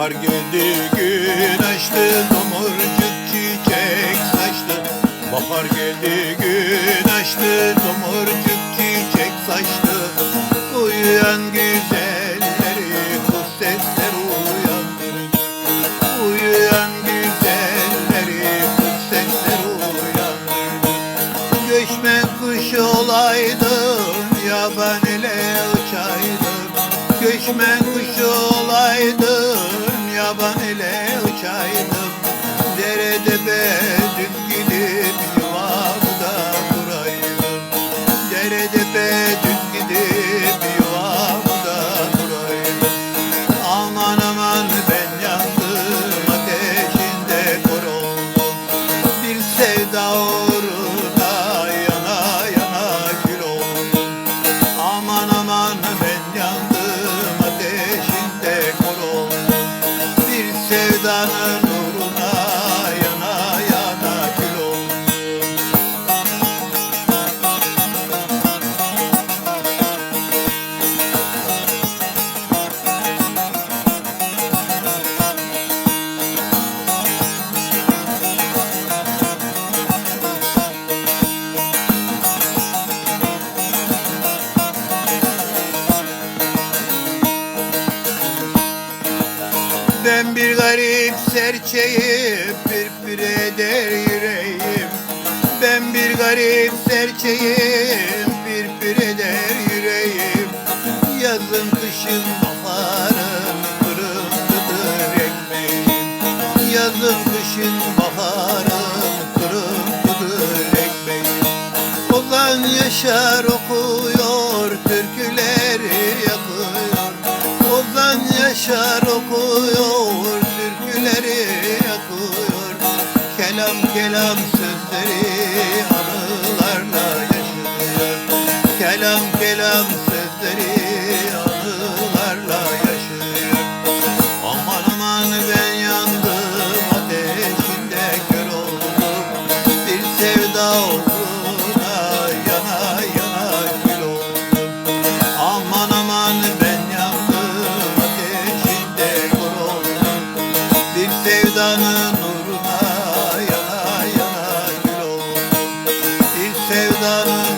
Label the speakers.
Speaker 1: Bahar geldi gün açtı tomurcuk çiçek saçtı. Bahar geldi gün açtı tomurcuk çiçek saçtı. Uyuyan güzelleri kuş sesler uyandırır. Uyuyan güzelleri kuş sesler uyandırır. Göçmen kuş olaydım yaban ile uçaydım. Göçmen kuş olaydım Yaban ele uçaydın Derede bedim gidip yuvamı da Derede bedim gidip yuvamı da Aman aman ben yandım ateşinde kor oldum Bir sevda uğruna Ben bir garip serçeyim Bir pür eder yüreğim. Ben bir garip serçeyim Bir pür eder yüreğim. Yazın kışın baharım Kırıntıdır ekmeğim. Yazın kışın baharım Kırıntıdır ekmeğim. Ozan Yaşar okuyor Türküleri yakıyor. Ozan Yaşar Kelam sözleri Anılarla yaşıyor Kelam kelam sözleri Anılarla yaşıyor Aman aman ben yandım Ateşinde kör oldum. Bir sevda uğruna Yana yana kül oldum. Aman aman ben yandım ateşinde kor oldum. Bir sevdanın sevdanın